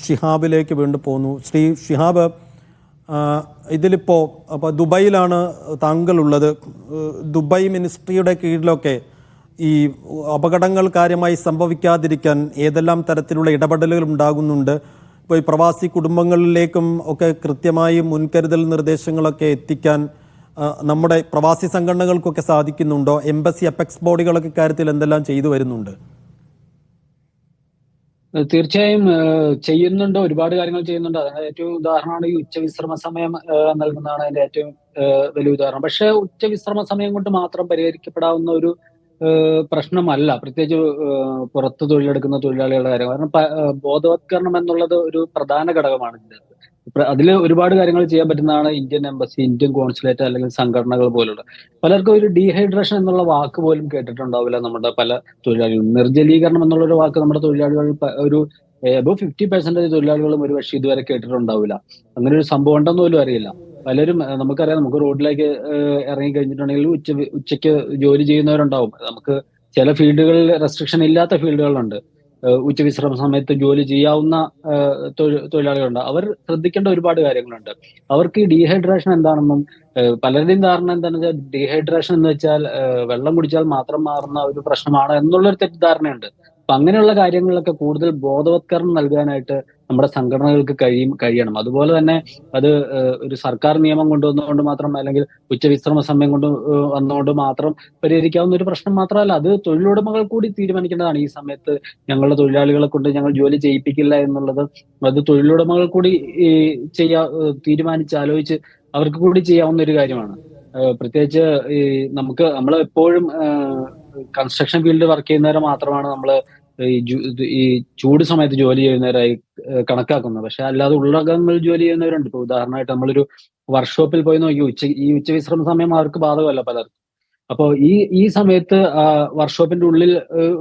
ഷിഹാബിലേക്ക് വീണ്ടും പോകുന്നു ശ്രീ ഷിഹാബ് ഇതിലിപ്പോൾ ഇതിലിപ്പോ അപ്പോൾ ദുബൈയിലാണ് താങ്കളുള്ളത്. ദുബായ് മിനിസ്ട്രിയുടെ കീഴിലൊക്കെ ഈ അപകടങ്ങൾ കാര്യമായി സംഭവിക്കാതിരിക്കാൻ ഏതെല്ലാം തരത്തിലുള്ള ഇടപെടലുകൾ ഉണ്ടാകുന്നുണ്ട്. ഇപ്പോൾ ഈ പ്രവാസി കുടുംബങ്ങളിലേക്കും ഒക്കെ കൃത്യമായി മുൻകരുതൽ നിർദ്ദേശങ്ങളൊക്കെ എത്തിക്കാൻ നമ്മുടെ പ്രവാസി സംഘടനകൾക്കൊക്കെ സാധിക്കുന്നുണ്ടോ? എംബസി അപ്പെക്സ് ബോഡികളൊക്കെ കാര്യത്തിൽ എന്തെല്ലാം ചെയ്തു വരുന്നുണ്ട്? തീർച്ചയായും ചെയ്യുന്നുണ്ട് ഒരുപാട് കാര്യങ്ങൾ ചെയ്യുന്നുണ്ട്. അതിന് ഏറ്റവും ഉദാഹരണമാണ് ഈ ഉച്ചവിശ്രമ സമയം നൽകുന്നതാണ് അതിന്റെ ഏറ്റവും വലിയ ഉദാഹരണം. പക്ഷേ ഉച്ചവിശ്രമ സമയം കൊണ്ട് മാത്രം പരിഹരിക്കപ്പെടാവുന്ന ഒരു പ്രശ്നമല്ല. പ്രത്യേകിച്ച് പുറത്ത് തൊഴിലെടുക്കുന്ന തൊഴിലാളികളുടെ കാര്യം. കാരണം ബോധവത്കരണം എന്നുള്ളത് ഒരു പ്രധാന ഘടകമാണ് ഇതിനകത്ത്. അതിൽ ഒരുപാട് കാര്യങ്ങൾ ചെയ്യാൻ പറ്റുന്നതാണ് ഇന്ത്യൻ എംബസി ഇന്ത്യൻ കോൺസുലേറ്റ് അല്ലെങ്കിൽ സംഘടനകൾ പോലുള്ള. പലർക്കും ഒരു ഡീഹൈഡ്രേഷൻ എന്നുള്ള വാക്ക് പോലും കേട്ടിട്ടുണ്ടാവില്ല നമ്മുടെ പല തൊഴിലാളികളും. നിർജലീകരണം എന്നുള്ള ഒരു വാക്ക് നമ്മുടെ തൊഴിലാളികൾ ഒരു എബോ ഫിഫ്റ്റി പെർസെന്റേജ് തൊഴിലാളികളും ഒരു പക്ഷേ ഇതുവരെ കേട്ടിട്ടുണ്ടാവില്ല. അങ്ങനെ ഒരു സംഭവം ഉണ്ടെന്ന് പോലും അറിയില്ല. പലരും നമുക്കറിയാം നമുക്ക് റോഡിലേക്ക് ഇറങ്ങി കഴിഞ്ഞിട്ടുണ്ടെങ്കിൽ ഉച്ച ഉച്ചയ്ക്ക് ജോലി ചെയ്യുന്നവരുണ്ടാവും. നമുക്ക് ചില ഫീൽഡുകളിൽ റെസ്ട്രിക്ഷൻ ഇല്ലാത്ത ഫീൽഡുകളുണ്ട്. ഉച്ചവിശ്രമ സമയത്ത് ജോലി ചെയ്യാവുന്ന തൊഴിലാളികളുണ്ട്. അവർ ശ്രദ്ധിക്കേണ്ട ഒരുപാട് കാര്യങ്ങളുണ്ട്. അവർക്ക് ഈ ഡീഹൈഡ്രേഷൻ എന്താണെന്നും പലരുടെയും ധാരണ എന്താണെന്ന് വെച്ചാൽ ഡീഹൈഡ്രേഷൻ എന്ന് വെച്ചാൽ വെള്ളം കുടിച്ചാൽ മാത്രം മാറുന്ന ഒരു പ്രശ്നമാണ് എന്നുള്ളൊരു തെറ്റിദ്ധാരണയുണ്ട്. അപ്പൊ അങ്ങനെയുള്ള കാര്യങ്ങളിലൊക്കെ കൂടുതൽ ബോധവത്കരണം നൽകാനായിട്ട് നമ്മുടെ സംഘടനകൾക്ക് കഴിയും കഴിയണം. അതുപോലെ തന്നെ അത് ഒരു സർക്കാർ നിയമം കൊണ്ടുവന്നുകൊണ്ട് മാത്രം അല്ലെങ്കിൽ ഉച്ചവിശ്രമ സമയം കൊണ്ട് വന്നുകൊണ്ട് മാത്രം പരിഹരിക്കാവുന്ന ഒരു പ്രശ്നം മാത്രമല്ല. അത് തൊഴിലുടമകൾ കൂടി തീരുമാനിക്കേണ്ടതാണ്. ഈ സമയത്ത് ഞങ്ങളുടെ തൊഴിലാളികളെ കൊണ്ട് ഞങ്ങൾ ജോലി ചെയ്യിപ്പിക്കില്ല എന്നുള്ളത് അത് തൊഴിലുടമകൾ കൂടി ചെയ്യാ തീരുമാനിച്ച് ആലോചിച്ച് അവർക്ക് കൂടി ചെയ്യാവുന്ന ഒരു കാര്യമാണ്. പ്രത്യേകിച്ച് ഈ നമുക്ക് നമ്മൾ എപ്പോഴും കൺസ്ട്രക്ഷൻ ഫീൽഡ് വർക്ക് ചെയ്യുന്നവരെ മാത്രമാണ് നമ്മൾ ഈ ഈ ചൂട് സമയത്ത് ജോലി ചെയ്യുന്നവരായി കണക്കാക്കുന്നത്. പക്ഷെ അല്ലാതെ ഉള്ളകങ്ങളിൽ ജോലി ചെയ്യുന്നവരുണ്ട്. ഇപ്പൊ ഉദാഹരണമായിട്ട് നമ്മളൊരു വർക്ക്ഷോപ്പിൽ പോയി നോക്കി ഉച്ച ഈ ഉച്ചവിശ്രമ സമയം അവർക്ക് ബാധകമല്ല പലർക്കും. അപ്പോൾ ഈ ഈ സമയത്ത് വർക്ക്ഷോപ്പിന്റെ ഉള്ളിൽ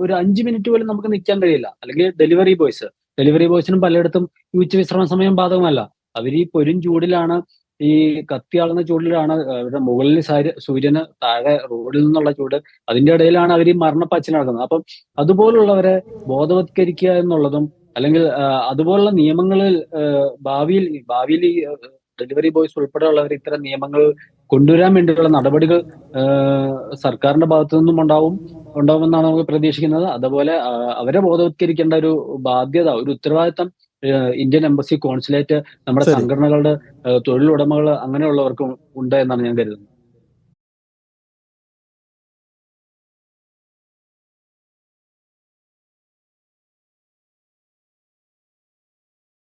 ഒരു അഞ്ച് മിനിറ്റ് പോലും നമുക്ക് നിൽക്കാൻ കഴിയില്ല. അല്ലെങ്കിൽ ഡെലിവറി ബോയ്സ് ഡെലിവറി ബോയ്സിനും പലയിടത്തും ഈ ഉച്ചവിശ്രമ സമയം ബാധകമല്ല. അവർ ഈ പൊരും ചൂടിലാണ് ഈ കത്തിയാളുന്ന ചൂടിലാണ് അവരുടെ മുകളിൽ സാര- സൂര്യന് താഴെ റോഡിൽ നിന്നുള്ള ചൂട് അതിന്റെ ഇടയിലാണ് അവർ ഈ മരണപ്പാച്ചിൽ നടക്കുന്നത്. അപ്പം അതുപോലുള്ളവരെ ബോധവത്കരിക്കുക എന്നുള്ളതും അല്ലെങ്കിൽ അതുപോലുള്ള നിയമങ്ങളിൽ ഭാവിയിൽ ഭാവിയിൽ ഈ ഡെലിവറി ബോയ്സ് ഉൾപ്പെടെയുള്ളവർ ഇത്തരം നിയമങ്ങൾ കൊണ്ടുവരാൻ വേണ്ടിയുള്ള നടപടികൾ സർക്കാരിന്റെ ഭാഗത്തു നിന്നും ഉണ്ടാവും ഉണ്ടാവുമെന്നാണ് നമുക്ക് പ്രതീക്ഷിക്കുന്നത്. അതുപോലെ അവരെ ബോധവത്കരിക്കേണ്ട ഒരു ബാധ്യത ഒരു ഉത്തരവാദിത്തം ഇന്ത്യൻ എംബസി കോൺസുലേറ്റ് നമ്മുടെ. സംഘടനകളുടെ തൊഴിലുടമകൾ അങ്ങനെയുള്ളവർക്കും ഉണ്ട് എന്നാണ് ഞാൻ കരുതുന്നത്